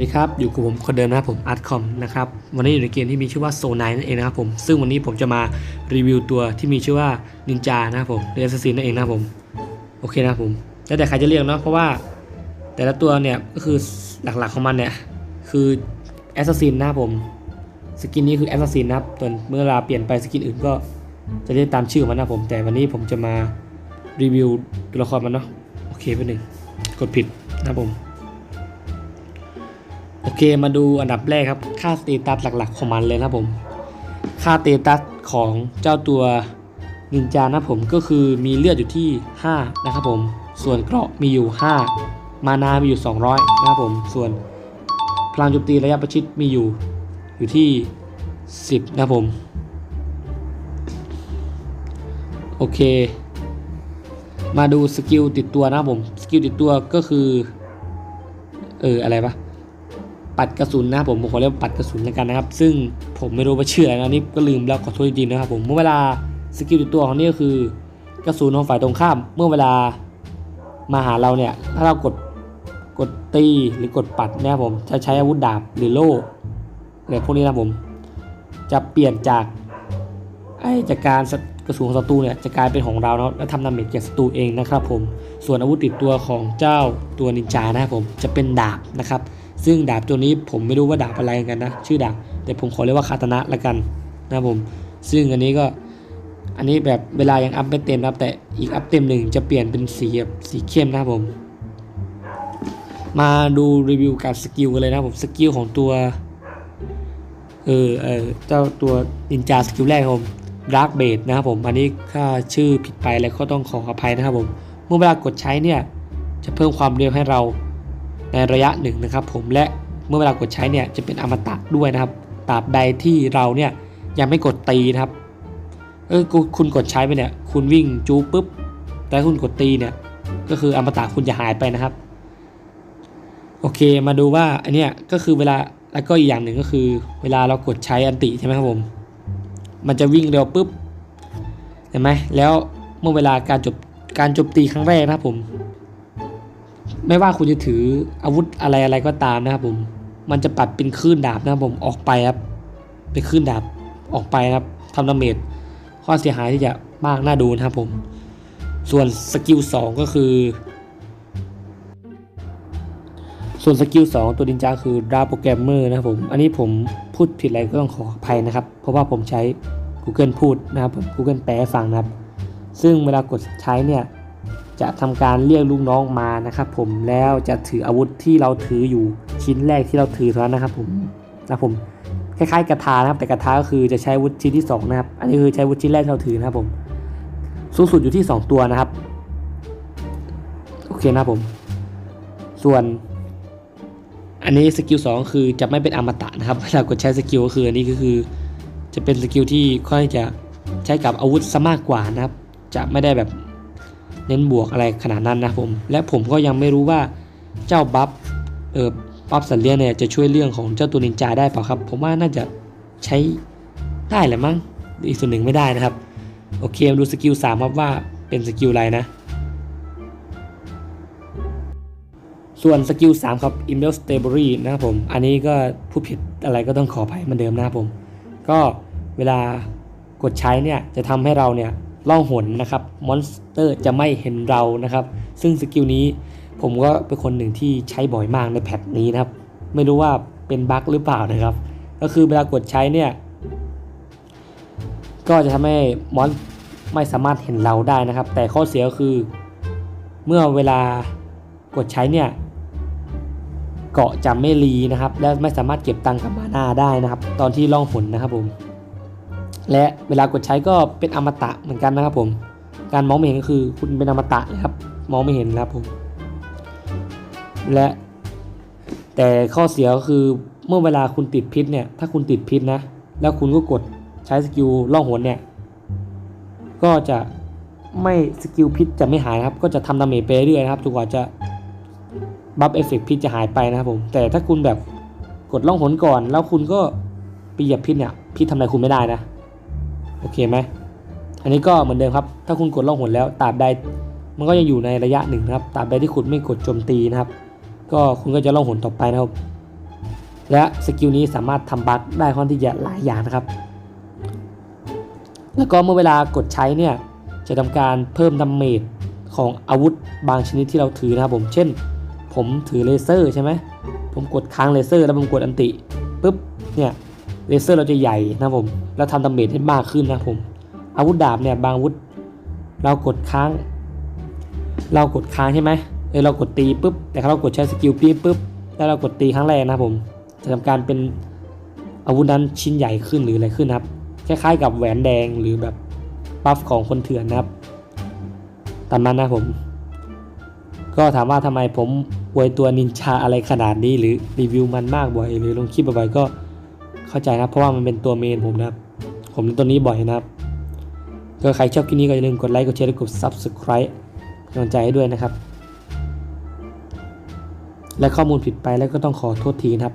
สวัสดีครับ อยู่กับผมคนเดิมนะครับผมอาร์ตคอมนะครับวันนี้อยู่ในเกมที่มีชื่อว่าโซนายนั่นเองนะครับผมซึ่งวันนี้ผมจะมารีวิวตัวที่มีชื่อว่านินจานะครับผมเรสซินนั่นเองนะครับผมโอเคนะครับผมแล้วแต่ใครจะเรียกเนาะเพราะว่า แต่ละตัวเนี่ยก็คือหลักๆของมันเนี่ยคือแอสซัสซินนะครับผมสกินนี้คือแอสซัสซินนะครับส่วนเมื่อเวลาเปลี่ยนไปสกินอื่นก็จะเรียกตามชื่อมันนะครับผมแต่วันนี้ผมจะมารีวิวตัวละครมันเนาะโอเคไปหนึ่งกดผิดนะครับผม โอเคมาดูอันดับแรกครับ ค่าสเตตัสหลักๆของมันเลยนะผม ค่าสเตตัสของเจ้าตัวนินจานะผมก็คือมีเลือดอยู่ที่ 5 นะครับผม ส่วนเกราะมีอยู่ 5 มานามีอยู่ 200 นะครับผม ส่วนพลังโจมตีระยะประชิดมีอยู่อยู่ที่ 10 นะผม โอเค มาดูสกิลติดตัวนะผม สกิลติดตัวก็คือ เอออะไรปะ ปัดกระสุนนะครับผมผมขอเรียกปัดกระสุนแล้วกันนะครับ ซึ่งผมไม่รู้ว่าชื่ออะไรนะนี่ก็ลืมแล้วขอโทษจริงๆนะครับผมเมื่อเวลาสกิลติดตัวของนี่ก็คือกระสุนของฝ่ายตรงข้าม เมื่อเวลามาหาเราเนี่ยถ้าเรากดกดตีหรือกดปัดนะครับผมจะใช้อาวุธดาบหรือโล่อะไรพวกนี้นะผม จะเปลี่ยนจากไอ้จากการกระสุนของศัตรูเนี่ยจะกลายเป็นของเราเนาะแล้วทำดาเมจแก่ศัตรูเองนะครับผมส่วนอาวุธติดตัวของเจ้าตัวนินจานะครับผมจะเป็นดาบนะครับ ซึ่งดาบตัวนี้ผมไม่รู้ว่าดาบอะไรกันนะ ชื่อดาบแต่ผมขอเรียกว่าคาตนะละกันนะผมซึ่งอันนี้ก็อันนี้แบบเวลายังอัพไม่เต็มนะครับแต่อีกอัพเต็มหนึ่งจะเปลี่ยนเป็นสีแบบสีเข้มนะครับผม มาดูรีวิวการสกิลกันเลยนะผมสกิลของตัวเออเออเจ้าตัวนินจาสกิลแรกครับผมดาร์กเบดนะครับผมอันนี้ถ้าชื่อผิดไปแล้วก็ต้องขออภัยนะครับผม เมื่อเวลากดใช้เนี่ยจะเพิ่มความเร็วให้เรา ในระยะหนึ่งนะครับผมและเมื่อเวลากดใช้เนี่ยจะเป็นอมตะด้วยนะครับตราบใดที่เราเนี่ยยังไม่กดตีนะครับเออคุณกดใช้ไปเนี่ยคุณวิ่งจูปุ๊บแต่คุณกดตีเนี่ยก็คืออมตะคุณจะหายไปนะครับ โอเคมาดูว่าอันเนี้ยก็คือเวลาแล้วก็อีกอย่างหนึ่งก็คือ เวลาเรากดใช้อันติใช่ไหมครับผม มันจะวิ่งเร็วปุ๊บเห็นไหมแล้วเมื่อเวลาการจบการจมตีครั้งแรกนะครับผม ไม่ว่าคุณจะถืออาวุธอะไรอะไรก็ตามนะครับผมมันจะปัดเป็นคลื่นดาบนะครับผมออกไปครับเป็นคลื่นดาบออกไปนะครับทำดาเมจข้อเสียหายที่จะมากน่าดูนะครับผม ส่วนสกิล2ก็คือ ส่วนสกิล2ตัวดินจาคือดาโปรแกรมเมอร์นะครับผม อันนี้ผมพูดผิดอะไรก็ต้องขออภัยนะครับ เพราะว่าผมใช้ Google พูดนะครับผม Google แปลฟังนะครับ ซึ่งเวลากดใช้เนี่ย จะทำการเรียกลูกน้องมานะครับผมแล้วจะถืออาวุธที่เราถืออยู่ชิ้นแรกที่เราถือเท่านั้นนะครับผมนะผมคล้ายๆกระทานะครับแต่กระทาก็คือจะใช้อาวุธชิ้นที่สองนะครับอันนี้คือใช้อาวุธชิ้นแรกที่เราถือนะครับผมสูงสุดอยู่ที่ 2 ตัวนะครับโอเคนะครับผม ส่วนอันนี้สกิล2คือจะไม่เป็นอมตะนะครับเวลากดใช้สกิลก็คืออันนี้ก็คือ จะเป็นสกิลที่ค่อยจะใช้กับอาวุธซะมากกว่านะครับ จะไม่ได้แบบ เน้นบวกอะไรขนาดนั้นนะผม และผมก็ยังไม่รู้ว่าเจ้าบัฟเออบัฟสัตว์เลียเนี่ยจะช่วยเรื่องของเจ้าตัวนินจาได้เปล่าครับ ผมว่าน่าจะใช้ได้แหละมั้งอีกส่วนหนึ่งไม่ได้นะครับ โอเคมาดูสกิล3ครับว่าเป็นสกิลอะไรนะ ส่วนสกิล3ครับ i m m e l Stability นะครับผม อันนี้ก็ผู้ผิดอะไรก็ต้องขออภัยเหมือนเดิมนะครับผม ก็เวลากดใช้เนี่ยจะทำให้เราเนี่ย ล่องหนนะครับมอนสเตอร์จะไม่เห็นเรานะครับ ซึ่งสกิลนี้ผมก็เป็นคนหนึ่งที่ใช้บ่อยมากในแพทนี้นะครับ ไม่รู้ว่าเป็นบั๊กหรือเปล่านะครับ ก็คือเวลากดใช้เนี่ย ก็จะทำให้มอนไม่สามารถเห็นเราได้นะครับ แต่ข้อเสียก็คือ เมื่อเวลากดใช้เนี่ยเกาะจะไม่รีนะครับ และไม่สามารถเก็บตังค์กับมาหน้าได้นะครับ ตอนที่ล่องหนนะครับผม และเวลากดใช้ก็เป็นอมตะเหมือนกันนะครับผม การมองไม่เห็นก็คือคุณเป็นอมตะเลยครับ มองไม่เห็นนะครับผม และแต่ข้อเสียก็คือเมื่อเวลาคุณติดพิษเนี่ย ถ้าคุณติดพิษนะ แล้วคุณก็กดใช้สกิลล่องหนเนี่ย ก็จะไม่สกิลพิษจะไม่หายนะครับ ก็จะทำดาเมจไปเรื่อยนะครับจนกว่าจะบัฟเอฟเฟกพิษจะหายไปนะครับผม แต่ถ้าคุณแบบกดล่องหนก่อน แล้วคุณก็ไปเหยียบพิษเนี่ย พิษทำอะไรคุณไม่ได้นะ โอเคไหมอันนี้ก็เหมือนเดิมครับ ถ้าคุณกดล่องหนแล้วตราบใด มันก็ยังอยู่ในระยะหนึ่งนะครับตราบใดที่คุณไม่กดโจมตีนะครับ ก็คุณก็จะล่องหนต่อไปนะครับ และสกิลนี้สามารถทำบัคได้ค่อนข้งที่จะหลายอย่างนะครับ แล้วก็เมื่อเวลากดใช้เนี่ยจะทำการเพิ่มดาเมจของอาวุธบางชนิดที่เราถือนะครับผม เช่น ผมถือเลเซอร์ใช่ไหม ผมกดค้างเลเซอร์ แล้วผมกดอันติปุ๊บ เนี่ย เลเซอร์เราจะใหญ่นะผมแล้วทำดาเมจให้มากขึ้นนะผมอาวุธดาบเนี่ยบางอาวุธ เรากดค้าง เรากดค้างใช่ไหมเออเรากดตีปุ๊บแต่ถ้าเรากดใช้สกิลปีปุ๊บแล้วเรากดตีครั้งแรกนะผมจะทำการเป็นอาวุธนั้นชิ้นใหญ่ขึ้นหรืออะไรขึ้นนะครับคล้ายๆกับแหวนแดงหรือแบบบัฟของคนเถื่อนนะครับตามนั้นนะผม ก็ถามว่าทำไมผมอวยตัวนินจาอะไรขนาดนี้หรือรีวิวมันมากบ่อย หรือลงคลิปบ่อยๆก็ เข้าใจนะเพราะว่ามันเป็นตัวเมนผมนะครับ ผมเล่นตัวนี้บ่อยนะครับ ก็ใครชอบคลิปนี้ก็อย่าลืมกดไลค์ กดแชร์และกด subscribe กำลังใจให้ด้วยนะครับ และข้อมูลผิดไปแล้วก็ต้องขอโทษทีนะครับ